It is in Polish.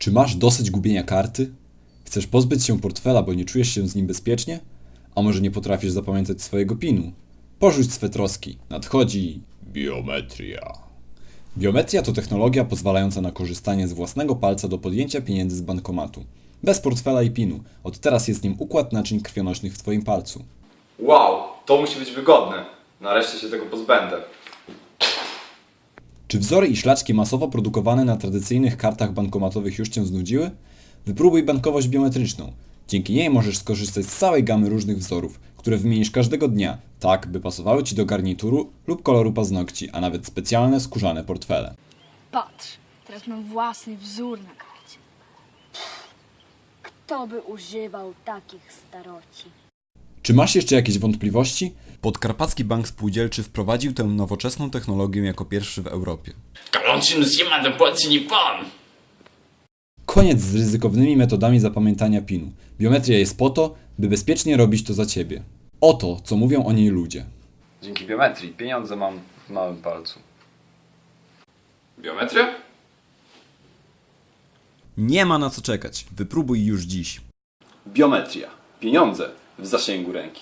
Czy masz dosyć gubienia karty? Chcesz pozbyć się portfela, bo nie czujesz się z nim bezpiecznie? A może nie potrafisz zapamiętać swojego PIN-u? Porzuć swe troski. Nadchodzi biometria. Biometria to technologia pozwalająca na korzystanie z własnego palca do podjęcia pieniędzy z bankomatu. Bez portfela i PIN-u. Od teraz jest nim układ naczyń krwionośnych w Twoim palcu. Wow, to musi być wygodne. Nareszcie się tego pozbędę. Czy wzory i szlaczki masowo produkowane na tradycyjnych kartach bankomatowych już Cię znudziły? Wypróbuj bankowość biometryczną. Dzięki niej możesz skorzystać z całej gamy różnych wzorów, które wymienisz każdego dnia, tak by pasowały Ci do garnituru lub koloru paznokci, a nawet specjalne skórzane portfele. Patrz, teraz mam własny wzór na karcie. Kto by używał takich staroci? Czy masz jeszcze jakieś wątpliwości? Podkarpacki Bank Spółdzielczy wprowadził tę nowoczesną technologię jako pierwszy w Europie. Kończymy z jemandem płacini pan! Koniec z ryzykownymi metodami zapamiętania PIN-u. Biometria jest po to, by bezpiecznie robić to za ciebie. Oto, co mówią o niej ludzie. Dzięki biometrii pieniądze mam w małym palcu. Biometria? Nie ma na co czekać. Wypróbuj już dziś. Biometria. Pieniądze w zasięgu ręki.